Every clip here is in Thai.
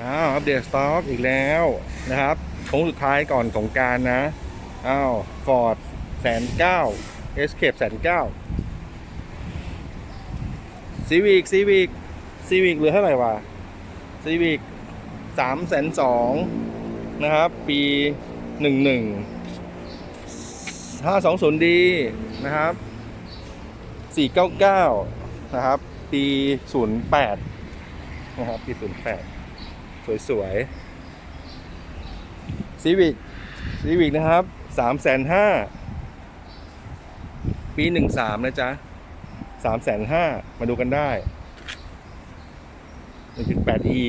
อ้าวอัปเดตสต็อกอีกแล้วนะครับโค้งสุดท้ายก่อนสงการนะอ้าวฟอร์ดแสนเก้าเอสเคปแสนเก้าซีวิกซีวิกซีวิกเหลือเท่าไหร่วะซีวิกสามแสนสองนะครับ ปีหนึ่งหนึ่งห้าสองศูนย์ดีนะครับสี่เก้าเก้านะครับ ปีศูนย์แปดนะครับ ปีศูนย์แปด สวยๆซีวิกซีวิกนะครับสามแสนห้าปีหนึ่งสามนะจ๊ะสามแสนห้ามาดูกันได้หนึ่งจุดแปด e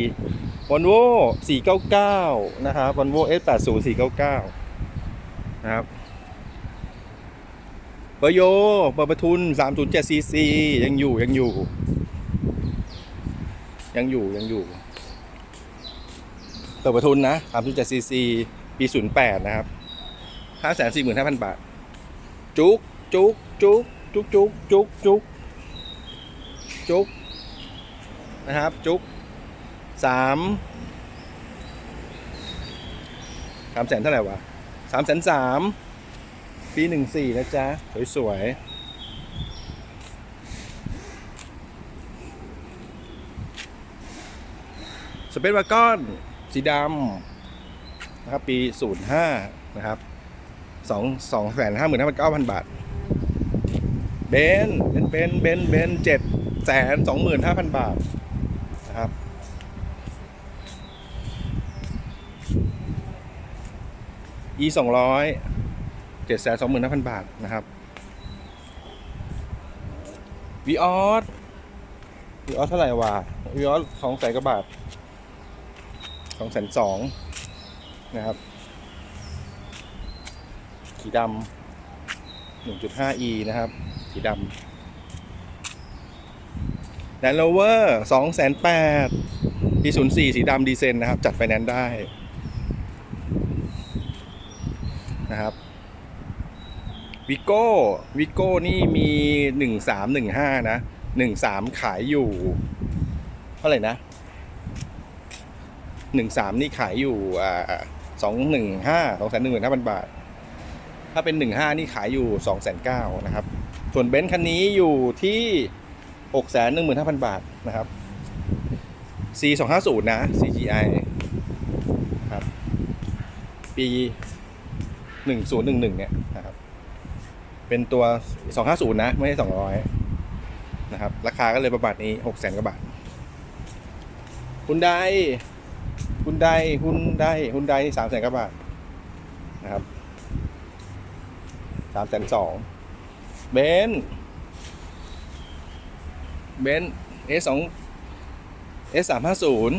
วอลโว่สี่เก้าเก้านะครับวอลโว่เอสแปดศูนย์สี่เก้าเก้านะครับเบอร์โยเบอร์ประทุนสามศูนย์เจ็ดซีซียังอยู่ ยังอยู่ ยังอยู่ ยังอยู่ เปิดประทุนนะ3.7ซีซีปี 08 นะครับ 545,000 บาท จุกจุกจุกจุกจุกจุกจุกจุกนะครับจุกสามสามแสนเท่าไหร่วะสามแสนสามปีหนึ่งสี่นะจ๊ะ สวยๆสเปซวากอน สีดำนะครับปี 05 นะครับ 2 2แสนห้าหมื่นห้าพันเก้าพันบาท เบนเป็นเบนเบนเบนเจ็ดแสนสองหมื่นห้าพันบาทนะครับ e สองร้อยเจ็ดแสนสองหมื่นห้าพันบาทนะครับวีออสวีออสเท่าไหร่วะวีออสสองแสนกว่าบาท สองแสนสองนะครับ สีดำหนึ่งจุดห้า e นะครับ สีดำแลนด์โรเวอร์สองแสนแปดปีศูนย์สี่สีดำดีเซนนะครับ จัดไฟแนนซ์ได้นะครับวิโก้วิโก้นี่มีหนึ่งสามหนึ่งห้านะหนึ่งสามขายอยู่ เท่าไหร่นะ หนึ่งสามนี่ขายอยู่สองหนึ่งห้าสองแสนหนึ่งหมื่นห้าพันบาท ถ้าเป็นหนึ่งห้านี่ขายอยู่สองแสนเก้านะครับ ส่วนเบนซ์คันนี้อยู่ที่หกแสนหนึ่งหมื่นห้าพันบาทนะครับ C สองห้าศูนย์นะ CGI ครับ ปีหนึ่งศูนย์หนึ่งหนึ่งเนี่ยนะครับ เป็นตัวสองห้าศูนย์นะ ไม่ใช่สองร้อยนะครับ ราคาก็เลยประมาณนี้หกแสนกว่าบาทคุณได คุณได้คุณได้คุณได้นี่สามแสนกว่าบาทนะครับสามแสนสองเบนเบนเอสองเอสสามห้าศูนย์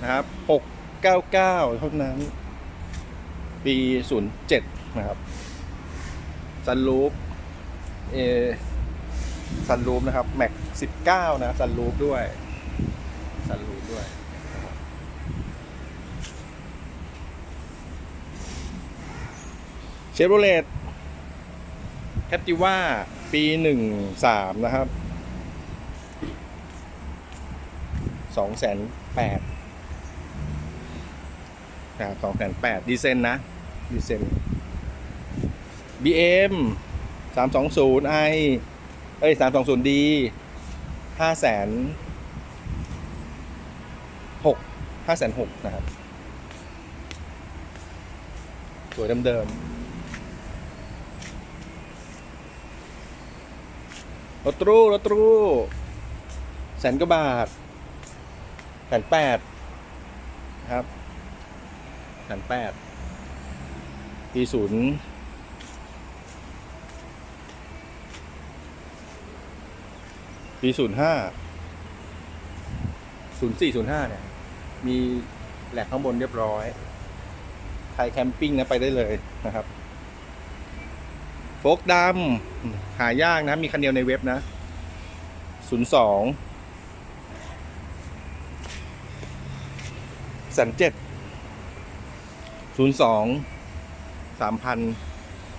นะครับหกเก้าเก้าเท่านั้น ปีศูนย์เจ็ดนะครับซันลูปเอซันลูปนะครับ แม็กสิบเก้านะซันลูปด้วยซันลูปด้วย เชฟโรเลตแคปติว่าปีหนึ่งสามนะครับสองแสนแปดนะสองแสนแปดดีเซนนะ ดีเซน BM สามสองศูนย์ไอเอ้ยสามสองศูนย์ดีห้าแสนหกห้าแสนหกนะครับ สวยเดิมๆ รถตรูรถตรูแสนกว่าบาทแสนแปดครับแสนแปดปีศูนย์ปีศูนย์ห้าศูนย์สี่ศูนย์ห้าเนี่ย มีแหลกข้างบนเรียบร้อย ใครแคมปิ้งนะไปได้เลยนะครับ โฟกดำหายากนะ มีคันเดียวในเว็บนะศูนย์สองแสนเจ็ดศูนย์สองสามพัน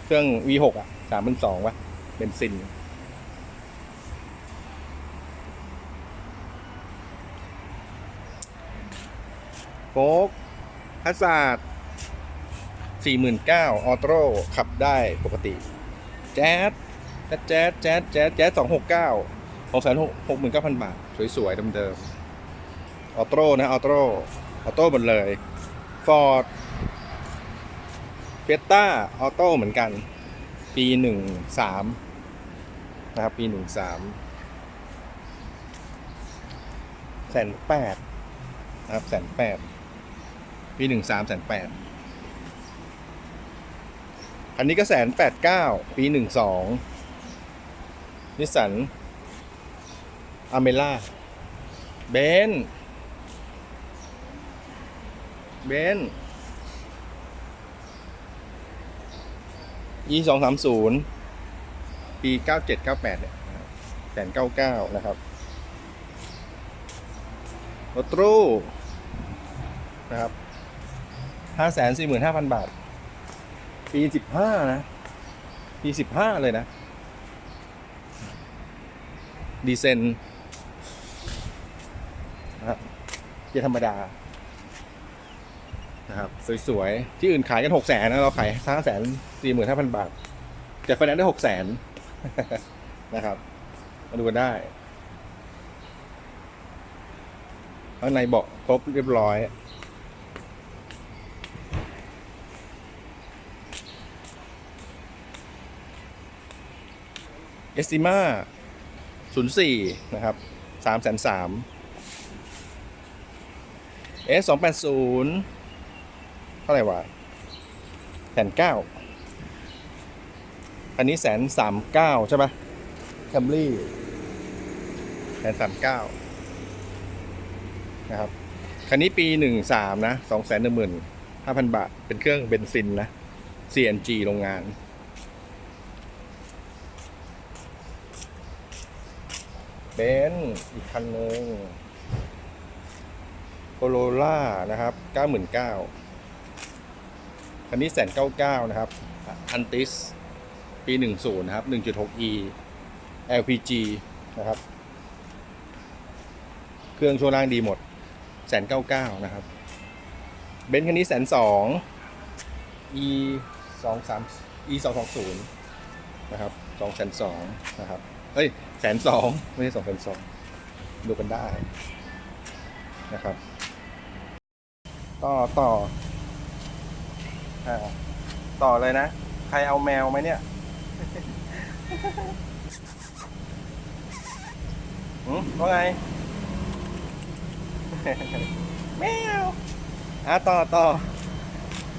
เครื่อง V6 อะสามพันสองวะเบนซินนกพัสซาดสี่หมื่นเก้าออโต้ขับได้ปกติ จ๊สแจ๊สแจ๊สแจ๊สแจ๊สสองหกเก้าสองแสนหกหมื่นเก้าพันบาท สวยๆเดิมๆออโต้นะออโต้ออโต้หมดเลยฟอร์ดเฟต้าออโต้เหมือนกัน ปีหนึ่งสามนะครับ ปีหนึ่งสามแสนแปดนะครับแสนแปดปีหนึ่งสามแสนแปด อันนี้ก็แสนแปดเก้าปีหนึ่งสองนิสสันอเมล่าเบนเบน e สองสามศูนย์ปีเก้าเจ็ดเก้าแปดเนี่ยแสนเก้าเก้านะครับรถตู้นะครับห้าแสนสี่หมื่นห้าพันบาท ปีสิบห้านะ ปีสิบห้าเลยนะ ดีเซนนะครับเกียร์ธรรมดา นะครับ สวย ๆ ที่อื่นขายกันหกแสนนะ เราขายห้าแสนสี่หมื่นห้าพันบาท แต่ไฟแนนซ์ได้หกแสนนะครับ มาดูกันได้ข้างในบาะครบเรียบร้อย เอสติมาศูนย์สี่นะครับสามแสนสามเอสสองแปดศูนย์เท่าไหร่วะแสนเก้าอันนี้แสนสามเก้าใช่ปะแคมรี่แสนสามเก้านะครับ คันนี้ปีหนึ่งสามนะสองแสนหนึ่งหมื่นห้าพันบาท เป็นเครื่องเบนซินนะ CNG โรงงาน เบนซ์อีกคันหนึ่งโคโรล่านะครับเก้าหมื่นเก้าคันนี้แสนเก้าเก้านะครับ อันติส ปีหนึ่งศูนย์นะครับหนึ่งจุดหก e LPG นะครับ เครื่องช่วงล่างดีหมดแสนเก้าเก้านะครับ เบนซ์คันนี้แสนสอง e สองสาม e สองสองศูนย์นะครับสองแสนสองนะครับ อ้ยแสนสองไม่ใช่สองแสนสองดูกันได้นะครับ ต่อต่ออต่อเลยนะ ใครเอาแมวไหมเนี่ยหืมว่าไง แมวอะต่อต่อ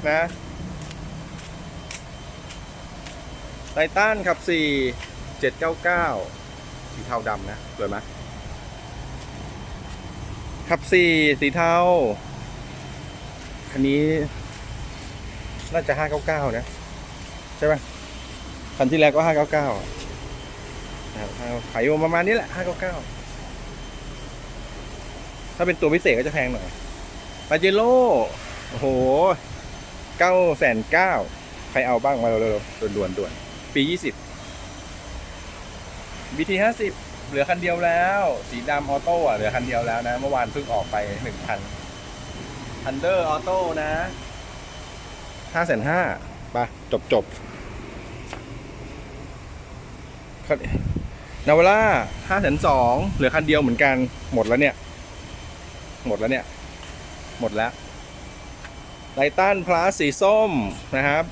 นะไททันขับสี่ เจ็ดเก้าเก้าสีเทาดำนะ สวยไหมขับสี่สีเทา คันนี้ น่าจะห้าเก้าเก้านะ ใช่ไหมคันที่แล้วก็ห้าเก้าเก้าขายอยู่ประมาณนี้แหละห้าเก้าเก้าถ้าเป็นตัวพิเศษก็จะแพงหน่อยปาเจโร่โอ้โหเก้าแสนเก้าใครเอาบ้างมาเร็วๆด่วนๆด่วนปียี่สิบ BT ห้าสิบเหลือคันเดียวแล้ว สีดำออโต้อะเหลือคันเดียวแล้วนะ เมื่อวานเพิ่งออกไปหนึ่งคันอันเดอร์ออโต้นะห้าแสนห้าไปจบจบนาวาร่าห้าแสนสองเหลือคันเดียวเหมือนกัน หมดแล้วเนี่ย หมดแล้วเนี่ย หมดแล้วไททันพลาสสีส้มนะครับ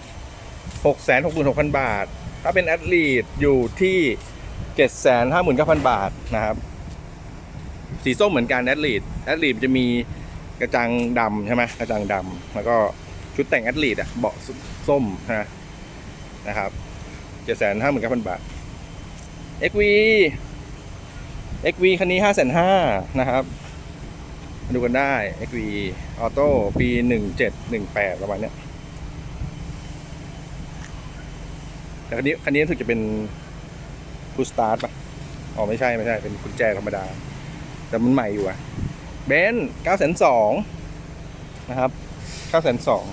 หกแสนหกหมื่นหกพันบาท ถ้าเป็นแอดลีดอยู่ที่ เจ็ดแสนห้าหมื่นเก้าพันบาทนะครับ สีส้มเหมือนกันแอดลีดแอดลีดจะมีกระจังดำใช่ไหมกระจังดำแล้วก็ชุดแต่งแอดลีดอะเบาะส้มนะนะครับเจ็ดแสนห้าหมื่นเก้าพันบาท XV XV คันนี้ห้าแสนห้านะครับมาดูกันได้ XV ออโต้ปีหนึ่งเจ็ดหนึ่งแปดประมาณเนี้ยแต่คันนี้คันนี้รู้สึกจะเป็น ฟูสตาร์ทป่ะอ๋อไม่ใช่ไม่ใช่ เป็นกุญแจธรรมดา แต่มันใหม่อยู่อะเบนเก้าแสนสองนะครับเก้าแสนสอง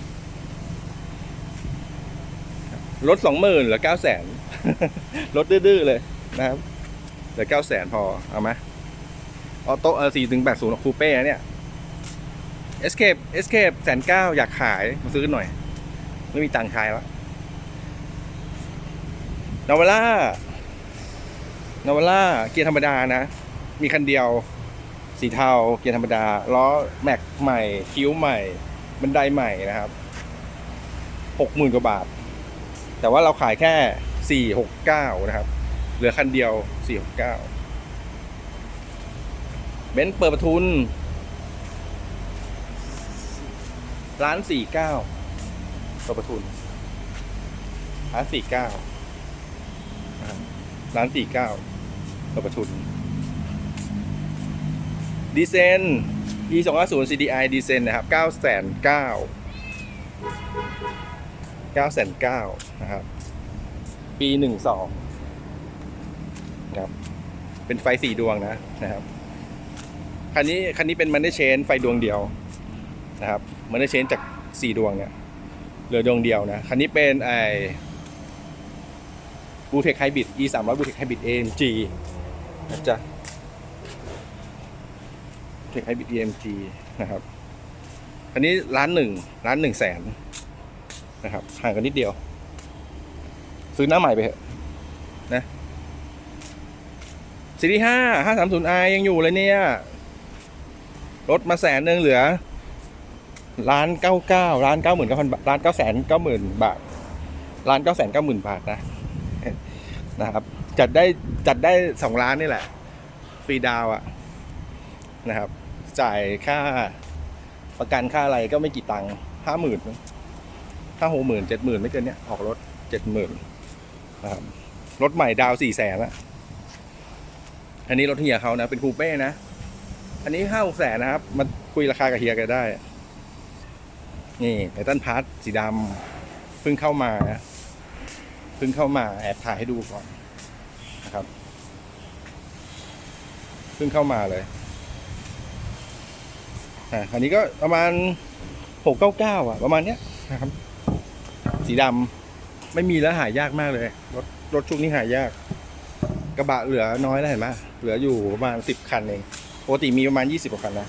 ลดสองหมื่นเหลือเก้าแสนลดดื้อๆเลยนะครับเหลือเก้าแสนพอ เอาไหมออโต้เออสี่ถึงแปดศูนย์คูเป้เนี่ย Escape Escape แสนเก้าอยากขาย มาซื้อหน่อย ไม่มีตังค์ขายแล้วนาวาร่า นาวาร่าเกียร์ธรรมดานะ มีคันเดียว สีเทาเกียร์ธรรมดา ล้อแม็กใหม่ คิ้วใหม่ บันไดใหม่นะครับหกหมื่นกว่าบาท แต่ว่าเราขายแค่สี่หกเก้านะครับ เหลือคันเดียวสี่หกเก้าเบนซ์เปิดประทุนร้านสี่เก้าเปิดประทุนร้านสี่เก้าร้านสี่เก้า เปิดประทุนดีเซน e 2 5 0 CDI ดีเซนนะครับ9 9 0 0 0 9 9นะครับ ปี 12นะครับ เป็นไฟสี่ดวงนะนะครับ คันนี้คันนี้เป็นมันได้เชนไฟดวงเดียวนะครับ มันได้เชนจากสี่ดวงเนี่ยเหลือดวงเดียวนะ คันนี้เป็นไอบูเทคไฮบริด e 3 0 0บูเทคไฮบริด AMG นะจ๊ะเทคไฮบริด EMG นะครับ อันนี้ร้านหนึ่งร้านหนึ่งแสนนะครับห่างกันนิดเดียว ซื้อหน้าใหม่ไปเถอะนะซีรีห้าห้าสามศูนย์ไอยังอยู่เลยเนี่ยลดมาแสนหนึ่งเหลือล้านเก้าเก้าล้านเก้าหมื่นเก้าพันบาทล้านเก้าแสนเก้าหมื่นบาทล้านเก้าแสนเก้าหมื่นบาทนะนะครับ จัดได้จัดได้สองล้านนี่แหละ ฟรีดาวอะนะครับ จ่ายค่าประกันค่าอะไรก็ไม่กี่ตังค์ห้าหมื่นห้าหกหมื่นเจ็ดหมื่นไม่เกินเนี้ยออกรถเจ็ดหมื่นนะครับรถใหม่ดาวสี่แสนละอันนี้รถเฮียเขานะ เป็นคูเป้นะ อันนี้ห้าหกแสนนะครับ มาคุยราคากับเฮียกันได้ นี่ไททันพาร์ทสีดำเพิ่งเข้ามานะเพิ่งเข้ามาแอบถ่ายให้ดูก่อน นะครับเพิ่งเข้ามาเลยอ่าคันนี้ก็ประมาณหกเก้าเก้าอะ ประมาณเนี้ยนะครับ สีดำไม่มีแล้วหายากมากเลย รถรถชุกนี้หายาก กระบะเหลือน้อยแล้วเห็นไหมเหลืออยู่ประมาณสิบคันเองปกติมีประมาณยี่สิบกว่าคันนะ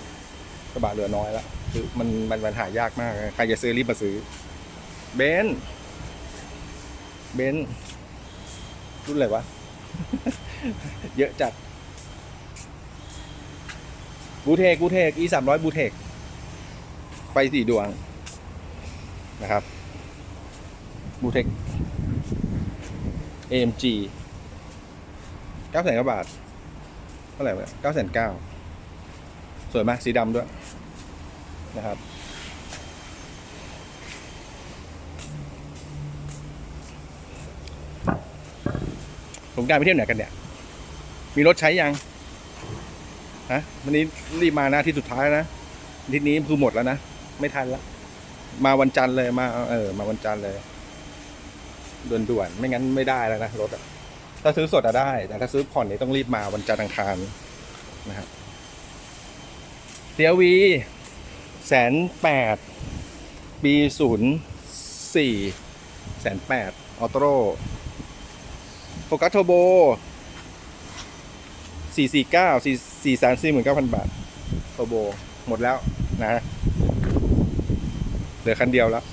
กระบะเหลือน้อยแล้วคือมันมันมันหายากมากใครจะซื้อรีบมาซื้อเบนซ์เบนซ์รุ่นอะไรวะ เยอะจัดบูเทกบูเทก e สามร้อยบูเทกไฟสี่ดวงนะครับบูเทก AMG เก้าแสนกว่าบาท เท่าไหร่เก้าแสนเก้าสวยมากสีดำด้วยนะครับ ผมการไปเที่ยวไหนกันเนี่ย มีรถใช้ยังฮะวันนี้รีบมานะที่สุดท้ายนะทิตย์นี้คือหมดแล้วนะ ไม่ทันล้วมาวันจันทร์เลยมา เออ มาวันจันทร์เลยด่วนๆไม่งั้นไม่ได้แล้วนะรถอะถ้าซื้อสดอะได้ แต่ถ้าซื้อผ่อนนี่ต้องรีบมาวันจันทร์อังคารนะครับเซียวีแสนแปดปีศูนย์สี่แสนแปดออโต้ โฟกัสโทโบสี่สี่เก้าสี่สี่แสนสี่หมื่นเก้าพันบาทโทโบหมดแล้วนะเหลือคันเดียวแล้ว